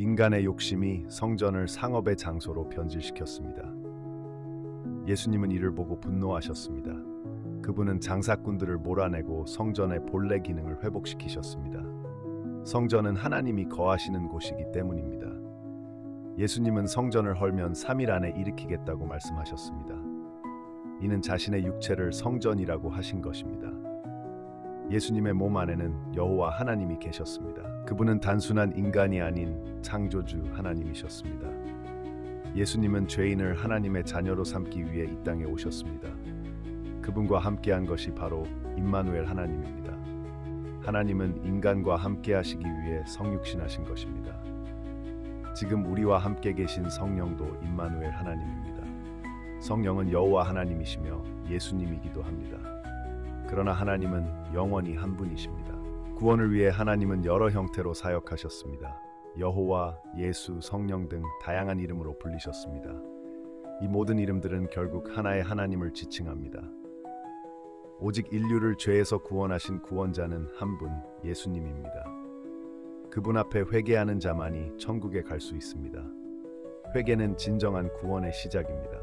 인간의 욕심이 성전을 상업의 장소로 변질시켰습니다. 예수님은 이를 보고 분노하셨습니다. 그분은 장사꾼들을 몰아내고 성전의 본래 기능을 회복시키셨습니다. 성전은 하나님이 거하시는 곳이기 때문입니다. 예수님은 성전을 헐면 3일 안에 일으키겠다고 말씀하셨습니다. 이는 자신의 육체를 성전이라고 하신 것입니다. 예수님의 몸 안에는 여호와 하나님이 계셨습니다. 그분은 단순한 인간이 아닌 창조주 하나님이셨습니다. 예수님은 죄인을 하나님의 자녀로 삼기 위해 이 땅에 오셨습니다. 그분과 함께한 것이 바로 임마누엘 하나님입니다. 하나님은 인간과 함께 하시기 위해 성육신하신 것입니다. 지금 우리와 함께 계신 성령도 임마누엘 하나님입니다. 성령은 여호와 하나님이시며 예수님이기도 합니다. 그러나 하나님은 영원히 한 분이십니다. 구원을 위해 하나님은 여러 형태로 사역하셨습니다. 여호와, 예수, 성령 등 다양한 이름으로 불리셨습니다. 이 모든 이름들은 결국 하나의 하나님을 지칭합니다. 오직 인류를 죄에서 구원하신 구원자는 한 분, 예수님입니다. 그분 앞에 회개하는 자만이 천국에 갈 수 있습니다. 회개는 진정한 구원의 시작입니다.